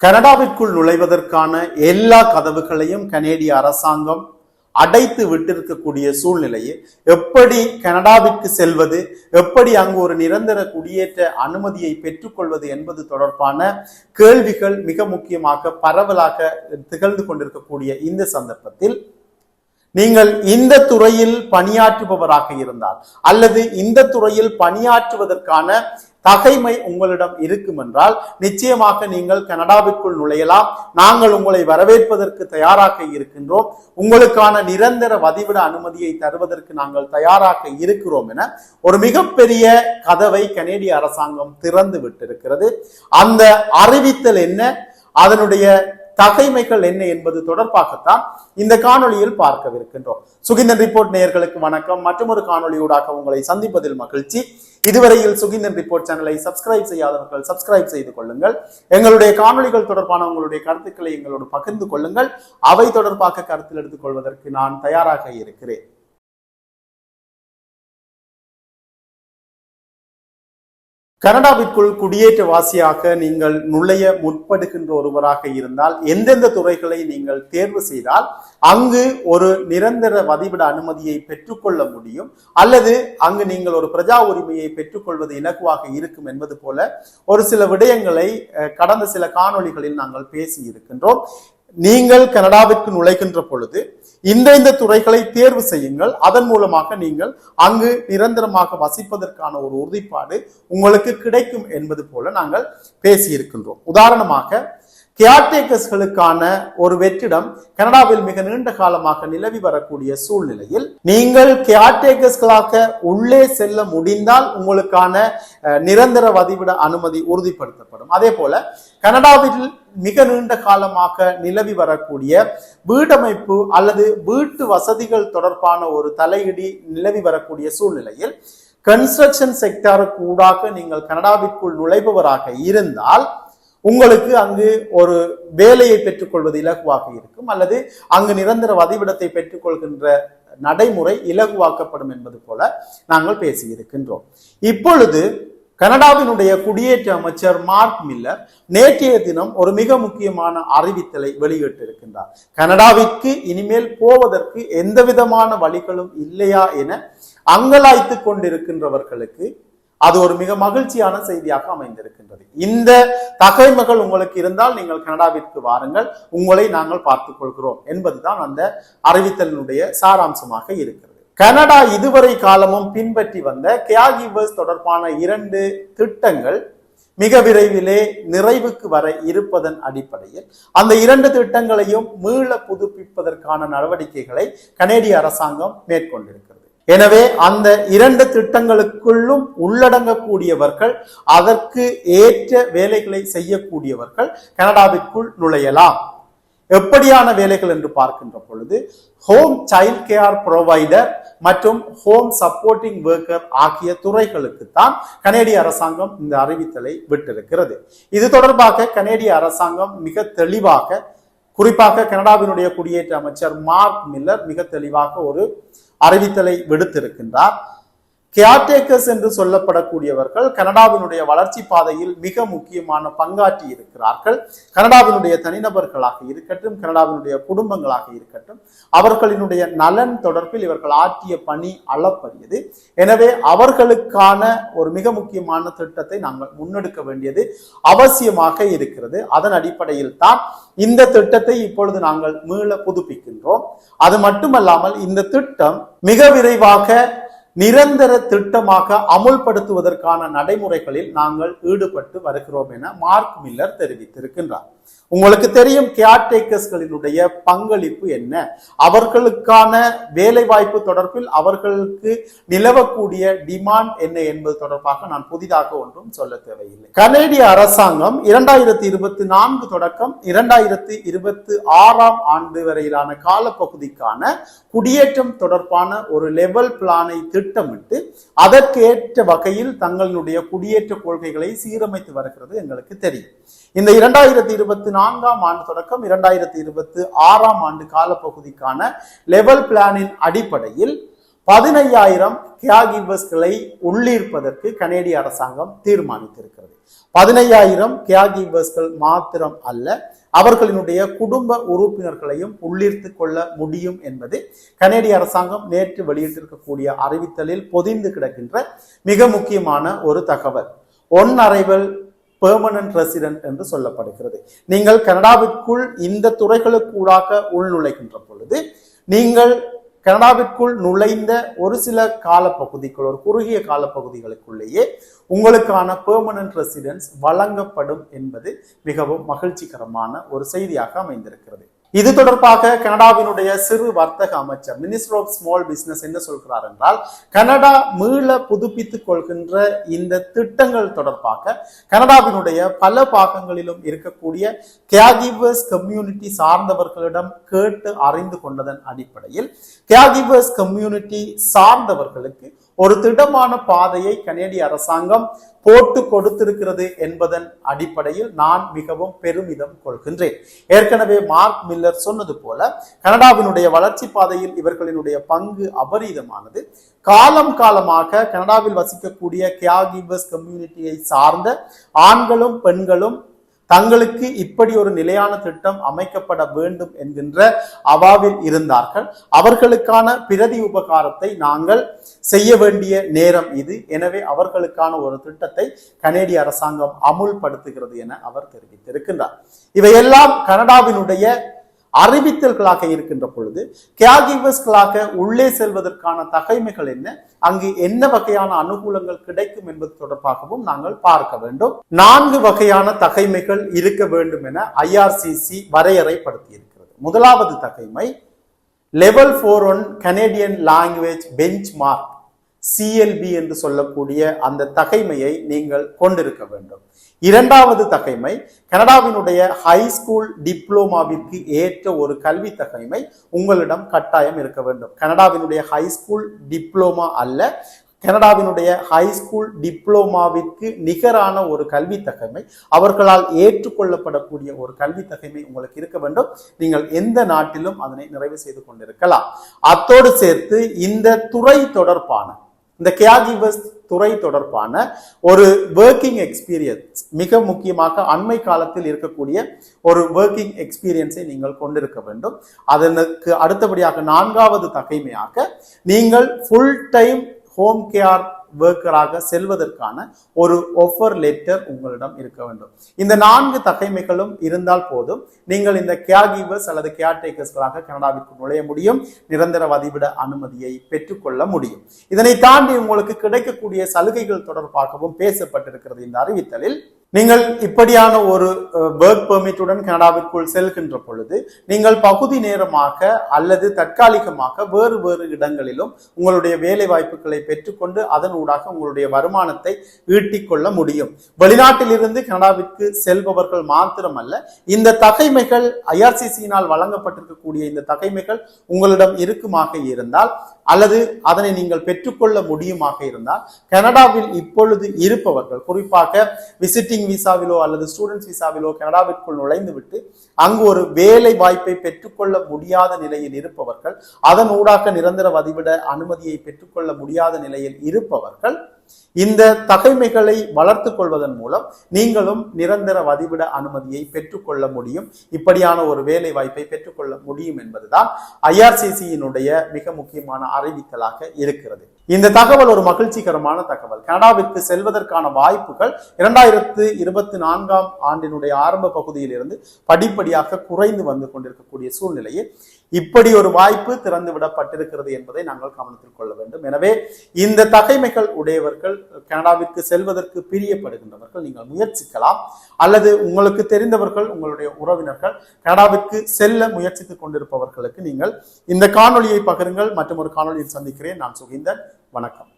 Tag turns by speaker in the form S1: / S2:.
S1: கனடாவிற்குள் நுழைவதற்கான எல்லா கதவுகளையும் கனேடிய அரசாங்கம் அடைத்து விட்டிருக்கக்கூடிய சூழ்நிலையை எப்படி கனடாவிற்கு செல்வது எப்படி அங்கு ஒரு நிரந்தர குடியேற்ற அனுமதியை பெற்றுக்கொள்வது என்பது தொடர்பான கேள்விகள் மிக முக்கியமாக பரவலாக திகழ்ந்து கொண்டிருக்கக்கூடிய இந்த சந்தர்ப்பத்தில் நீங்கள் இந்த துறையில் பணியாற்றுபவராக இருந்தால் அல்லது இந்த துறையில் பணியாற்றுவதற்கான தகைமை உங்களிடம் இருக்கும் என்றால் நிச்சயமாக நீங்கள் கனடாவிற்குள் நுழையலாம். நாங்கள் உங்களை வரவேற்பதற்கு தயாராக இருக்கின்றோம். உங்களுக்கான நிரந்தர வதிவிட அனுமதியை தருவதற்கு நாங்கள் தயாராக இருக்கிறோம் என ஒரு மிகப்பெரிய கதவை கனேடிய அரசாங்கம் திறந்து விட்டிருக்கிறது. அந்த அறிவித்தல் என்ன? அதனுடைய தகைமைகள் என்ன என்பது தொடர்பாகத்தான் இந்த காணொளியில் பார்க்கவிருக்கின்றோம். சுகிந்தன் ரிப்போர்ட் நேயர்களுக்கு வணக்கம். மற்றும் ஒரு காணொளியூடாக உங்களை சந்திப்பதில் மகிழ்ச்சி. இதுவரையில் சுகிந்தன் ரிப்போர்ட் சேனலை சப்ஸ்கிரைப் செய்யாதவர்கள் சப்ஸ்கிரைப் செய்து கொள்ளுங்கள். எங்களுடைய காணொளிகள் தொடர்பான உங்களுடைய கருத்துக்களை எங்களோடு பகிர்ந்து கொள்ளுங்கள். அவை தொடர்பாக கருத்தில் எடுத்துக் கொள்வதற்கு நான் தயாராக இருக்கிறேன். கனடாவிற்குள் குடியேற்றவாசியாக நீங்கள் நுழைய முற்படுகின்ற ஒருவராக இருந்தால் எந்தெந்த துறைகளை நீங்கள் தேர்வு செய்தால் அங்கு ஒரு நிரந்தர வதிவிட அனுமதியை பெற்றுக்கொள்ள முடியும் அல்லது அங்கு நீங்கள் ஒரு பிரஜா உரிமையை பெற்றுக்கொள்வது இலகுவாக இருக்கும் என்பது போல ஒரு சில விடயங்களை கடந்த சில காணொளிகளில் நாங்கள் பேசி இருக்கின்றோம் நீங்கள் கனடாவிற்கு நுழைகின்ற பொழுது இந்த இந்த துறைகளை தேர்வு செய்யுங்கள். அதன் மூலமாக நீங்கள் அங்கு நிரந்தரமாக வசிப்பதற்கான ஒரு உறுதிப்பாடு உங்களுக்கு கிடைக்கும் என்பது போல நாங்கள் பேசியிருக்கின்றோம். உதாரணமாக கேர்டேக்கர்ஸ்களுக்கான ஒரு வெற்றிடம் கனடாவில் மிக நீண்ட காலமாக நிலவி வரக்கூடிய சூழ்நிலையில் நீங்கள் கேர்டேக்கர்ஸ்களாக உள்ளே செல்ல முடிந்தால் உங்களுக்கான அஹ், நிரந்தர வதிவிட அனுமதி உறுதிப்படுத்தப்படும். அதே போல கனடாவில் மிக நீண்ட காலமாக நிலவி வரக்கூடிய வீடமைப்பு அல்லது வீட்டு வசதிகள் தொடர்பான ஒரு தலையிடி நிலவி வரக்கூடிய சூழ்நிலையில் கன்ஸ்ட்ரக்ஷன் செக்டாருக்கு ஊடாக நீங்கள் கனடாவிற்குள் நுழைபவராக இருந்தால் உங்களுக்கு அங்கு ஒரு வேலையை பெற்றுக்கொள்வது இலகுவாக இருக்கும் அல்லது அங்கு நிரந்தர வதிவிடத்தை பெற்றுக்கொள்கின்ற நடைமுறை இலகுவாக்கப்படும் என்பது போல நாங்கள் பேசியிருக்கின்றோம். இப்பொழுது கனடாவினுடைய குடியேற்ற அமைச்சர் மார்க் மில்லர் நேற்றைய தினம் ஒரு மிக முக்கியமான அறிவித்தலை வெளியிட்டிருக்கின்றார். கனடாவிற்கு இனிமேல் போவதற்கு எந்த விதமான வழிகளும் இல்லையா என அங்கலாய்த்து கொண்டிருக்கின்றவர்களுக்கு அது ஒரு மிக மகிழ்ச்சியான செய்தியாக அமைந்திருக்கின்றது. இந்த தகைமைகள் உங்களுக்கு இருந்தால் நீங்கள் கனடாவிற்கு வாருங்கள். உங்களை நாங்கள் பார்த்துக் கொள்கிறோம் என்பதுதான் அந்த அறிவித்தலினுடைய சாராம்சமாக இருக்கிறது. கனடா இதுவரை காலமும் பின்பற்றி வந்த கியாகிவர்ஸ் தொடர்பான இரண்டு திட்டங்கள் மிக விரைவிலே நிறைவுக்கு வர இருப்பதன் அடிப்படையில் அந்த இரண்டு திட்டங்களையும் மீள புதுப்பிப்பதற்கான நடவடிக்கைகளை கனேடிய அரசாங்கம் மேற்கொண்டிருக்கிறது. எனவே அந்த இரண்டு திட்டங்களுக்குள்ளும் உள்ளடங்கக்கூடியவர்கள் அதற்கு ஏற்ற வேலைகளை செய்யக்கூடியவர்கள் கனடாவிற்குள் நுழையலாம். எப்படியான வேலைகள் என்று பார்க்கின்ற பொழுது ஹோம் சைல்ட் கேர் ப்ரொவைடர் மற்றும் ஹோம் சப்போர்ட்டிங் ஒர்க்கர் ஆகிய துறைகளுக்கு தான் கனேடிய அரசாங்கம் இந்த அறிவித்தலை விட்டிருக்கிறது. இது தொடர்பாக கனேடிய அரசாங்கம் மிக தெளிவாக குறிப்பாக கனடாவினுடைய குடியேற்ற அமைச்சர் மார்க் மில்லர் மிக தெளிவாக ஒரு அறிவித்தலை விடுத்திருக்கின்றார். கேர்டேக்கர்ஸ் என்று சொல்லப்படக்கூடியவர்கள் கனடாவினுடைய வளர்ச்சி பாதையில் மிக முக்கியமான பங்காற்றி இருக்கிறார்கள். கனடாவினுடைய தனிநபர்களாக இருக்கட்டும் கனடாவினுடைய குடும்பங்களாக இருக்கட்டும் அவர்களினுடைய நலன் தொடர்பில் இவர்கள் ஆற்றிய பணி அளப்பரியது. எனவே அவர்களுக்கான ஒரு மிக முக்கியமான திட்டத்தை நாங்கள் முன்னெடுக்க வேண்டியது அவசியமாக இருக்கிறது. அதன் அடிப்படையில் தான் இந்த திட்டத்தை இப்பொழுது நாங்கள் மீள புதுப்பிக்கின்றோம். அது மட்டுமல்லாமல் இந்த திட்டம் மிக விரைவாக நிரந்தர திட்டமாக அமுல்படுத்துவதற்கான நடைமுறைகளில் நாங்கள் ஈடுபட்டு வருகிறோம் என மார்க் மில்லர் தெரிவித்திருக்கின்றார். உங்களுக்கு தெரியும் கேர்டேக்கர்ஸ்களினுடைய பங்களிப்பு என்ன? அவர்களுக்கான வேலை வாய்ப்பு தொடர்பில் அவர்களுக்கு நிலவக்கூடிய டிமாண்ட் என்ன என்பது தொடர்பாக நான் புதிதாக ஒன்றும் சொல்ல தேவையில்லை. கனேடிய அரசாங்கம் இரண்டாயிரத்தி இருபத்தி நான்கு தொடக்கம் இரண்டாயிரத்தி இருபத்தி ஆறாம் ஆண்டு வரையிலான காலப்பகுதிக்கான குடியேற்றம் தொடர்பான ஒரு லெவல் பிளானை திட்டமிட்டு அதற்கேற்ற வகையில் தங்களுடைய குடியேற்ற கொள்கைகளை சீரமைத்து வருகிறது எங்களுக்கு தெரியும். இந்த இரண்டாயிரத்தி இருபத்தி நான்காம் ஆண்டு தொடக்கம் இரண்டாயிரத்தி இருபத்தி ஆறாம் ஆண்டு காலப்பகுதிக்கான லெவல் பிளானின் அடிப்படையில் பதினையாயிரம் கேகிவர்ஸ்களை உள்ளீர்ப்பதற்கு கனேடிய அரசாங்கம் தீர்மானித்திருக்கிறது. பதினையாயிரம் கேகிவர்ஸ்கள் மாத்திரம் அல்ல அவர்களினுடைய குடும்ப உறுப்பினர்களையும் உள்ளீர்த்து கொள்ள முடியும் என்பது கனேடிய அரசாங்கம் நேற்று வெளியிட்டிருக்கக்கூடிய அறிவித்தலில் பொதிந்து கிடக்கின்ற மிக முக்கியமான ஒரு தகவல். ஒன் அரைவல் பெர்மனன்ட் ரெசிடென்ட் என்று சொல்லப்படுகிறது. நீங்கள் கனடாவிற்குள் இந்த துறைகளுக்கூடாக உள்நுழைகின்ற பொழுது நீங்கள் கனடாவிற்குள் நுழைந்த ஒரு சில காலப்பகுதிக்குள் ஒரு குறுகிய காலப்பகுதிகளுக்குள்ளேயே உங்களுக்கான பெர்மனன்ட் ரெசிடென்ஸ் வழங்கப்படும் என்பது மிகவும் மகிழ்ச்சிகரமான ஒரு செய்தியாக அமைந்திருக்கிறது. இது தொடர்பாக கனடாவினுடைய சிறு வர்த்தக அமைச்சர் மினிஸ்டர் ஆஃப் ஸ்மால் பிசினஸ் என்ன சொல்கிறார் என்றால் கனடா மீள புதுப்பித்துக் கொள்கின்ற இந்த திட்டங்கள் தொடர்பாக கனடாவினுடைய பல பாகங்களிலும் இருக்கக்கூடிய கேகிவர்ஸ் கம்யூனிட்டி சார்ந்தவர்களிடம் கேட்டு அறிந்து கொண்டதன் அடிப்படையில் கேகிவர்ஸ் கம்யூனிட்டி சார்ந்தவர்களுக்கு ஒரு திடமான பாதையை கனேடிய அரசாங்கம் போட்டு கொடுத்திருக்கிறது என்பதன் அடிப்படையில் நான் மிகவும் பெருமிதம் கொள்கின்றேன். ஏற்கனவே மார்க் மில்லர் சொன்னது போல கனடாவினுடைய வளர்ச்சி பாதையில் இவர்களினுடைய பங்கு அபரீதமானது. காலம் காலமாக கனடாவில் வசிக்கக்கூடிய கேகிவர்ஸ் கம்யூனிட்டியை சார்ந்த ஆண்களும் பெண்களும் தங்களுக்கு இப்படி ஒரு நிலையான திட்டம் அமைக்கப்பட வேண்டும் என்கின்ற அவாவில் இருந்தார்கள். அவர்களுக்கான பிரதி உபகாரத்தை நாங்கள் செய்ய வேண்டிய நேரம் இது. எனவே அவர்களுக்கான ஒரு திட்டத்தை கனேடிய அரசாங்கம் அமுல்படுத்துகிறது என அவர் தெரிவித்திருக்கின்றார். இவையெல்லாம் கனடாவினுடைய அறிவித்தல்களாக இருக்கின்ற பொழுது கேகிவர்ஸ்களாக உள்ளே செல்வதற்கான தகைமைகள் என்ன? அங்கு என்ன வகையான அனுகூலங்கள் கிடைக்கும் என்பது தொடர்பாகவும் நாங்கள் பார்க்க வேண்டும். நான்கு வகையான தகைமைகள் இருக்க வேண்டும் என ஐஆர்சிசி வரையறைப்படுத்தியிருக்கிறது. முதலாவது தகைமை level four one Canadian language benchmark CLB என்று சொல்லக்கூடிய அந்த தகைமையை நீங்கள் கொண்டிருக்க வேண்டும். இரண்டாவது தகைமை கனடாவினுடைய ஹை ஸ்கூல் டிப்ளோமாவிற்கு ஏற்ற ஒரு கல்வி தகைமை உங்களிடம் கட்டாயம் இருக்க வேண்டும். கனடாவினுடைய ஹை ஸ்கூல் டிப்ளோமா அல்ல கனடாவினுடைய ஹை ஸ்கூல் டிப்ளோமாவிற்கு நிகரான ஒரு கல்வி தகைமை அவர்களால் ஏற்றுக்கொள்ளப்படக்கூடிய ஒரு கல்வி தகைமை உங்களுக்கு இருக்க வேண்டும். நீங்கள் எந்த நாட்டிலும் அதனை நிறைவு செய்து கொண்டிருக்கலாம். அத்தோடு சேர்த்து இந்த துறை தொடர்பான இந்த கேகிவர்ஸ் துறை தொடர்பான ஒரு ஒர்க்கிங் எக்ஸ்பீரியன்ஸ் மிக முக்கியமாக அண்மை காலத்தில் இருக்கக்கூடிய ஒரு ஒர்க்கிங் எக்ஸ்பீரியன்ஸை நீங்கள் கொண்டிருக்க வேண்டும். அதனுக்கு அடுத்தபடியாக நான்காவது தகைமையாக நீங்கள் ஃபுல் டைம் ஹோம் கேர் ஒர்க்கராக செல்வதற்கான ஒரு ஒஃபர் லெட்டர் உங்களிடம் இருக்க வேண்டும். இந்த நான்கு தகைமைகளும் இருந்தால் போதும். நீங்கள் இந்த கேர்கிவர்ஸ் அல்லது கேர்டேக்கர்ஸ்களாக கனடாவிற்கு நுழைய முடியும். நிரந்தர வதிவிட அனுமதியை பெற்றுக்கொள்ள முடியும். இதனை தாண்டி உங்களுக்கு கிடைக்கக்கூடிய சலுகைகள் தொடர்பாகவும் பேசப்பட்டிருக்கிறது இந்த அறிவித்தலில். நீங்கள் இப்படியான ஒரு ஒர்க் பெர்மிட்டுடன் கனடாவிற்குள் செல்கின்ற பொழுது நீங்கள் பகுதி நேரமாக அல்லது தற்காலிகமாக வேறு வேறு இடங்களிலும் உங்களுடைய வேலை வாய்ப்புகளை பெற்றுக்கொண்டு அதன் ஊடாக உங்களுடைய வருமானத்தை ஈட்டிக்கொள்ள முடியும். வெளிநாட்டிலிருந்து கனடாவிற்கு செல்பவர்கள் மாத்திரமல்ல இந்த தகைமைகள் ஐஆர்சிசியினால் வழங்கப்பட்டிருக்கக்கூடிய இந்த தகைமைகள் உங்களிடம் இருக்குமாக இருந்தால் அல்லது அதனை நீங்கள் பெற்றுக்கொள்ள முடியுமாக இருந்தால் கனடாவில் இப்பொழுது இருப்பவர்கள் குறிப்பாக விசிட்டிங் விசாவிலோ அல்லது ஸ்டூடெண்ட்ஸ் விசாவிலோ கனடாவிற்குள் நுழைந்து விட்டு அங்கு ஒரு வேலை வாய்ப்பை பெற்றுக்கொள்ள முடியாத நிலையில் இருப்பவர்கள் அதன் ஊடாக நிரந்தர வதிவிட அனுமதியை பெற்றுக்கொள்ள முடியாத நிலையில் இருப்பவர்கள் இந்த தகைமைகளை வளர்த்து கொள்வதன் மூலம் நீங்களும் நிரந்தர வதிவிட அனுமதியை பெற்றுக்கொள்ள முடியும். இப்படியான ஒரு வேலை வாய்ப்பை பெற்றுக்கொள்ள முடியும் என்பதுதான் ஐஆர்சிசியினுடைய மிக முக்கியமான அறிவித்தலாக இருக்கிறது. இந்த தகவல் ஒரு மகிழ்ச்சிகரமான தகவல். கனடாவிற்கு செல்வதற்கான வாய்ப்புகள் இரண்டாயிரத்து இருபத்தி நான்காம் ஆண்டினுடைய ஆரம்ப பகுதியில் இருந்து படிப்படியாக குறைந்து வந்து கொண்டிருக்கக்கூடிய சூழ்நிலையில் இப்படி ஒரு வாய்ப்பு திறந்து விடப்பட்டிருக்கிறது என்பதை நாங்கள் கவனத்தில் கொள்ள வேண்டும். எனவே இந்த தகைமைகள் உடையவர்கள் கனடாவிற்கு செல்வதற்கு பிரியப்படுகின்றவர்கள் நீங்கள் முயற்சிக்கலாம். அல்லது உங்களுக்கு தெரிந்தவர்கள் உங்களுடைய உறவினர்கள் கனடாவிற்கு செல்ல முயற்சித்துக் கொண்டிருப்பவர்களுக்கு நீங்கள் இந்த காணொளியை பகிருங்கள். மற்றும் ஒரு காணொலியில் சந்திக்கிறேன். நான் சுகிந்தன். வணக்கம்.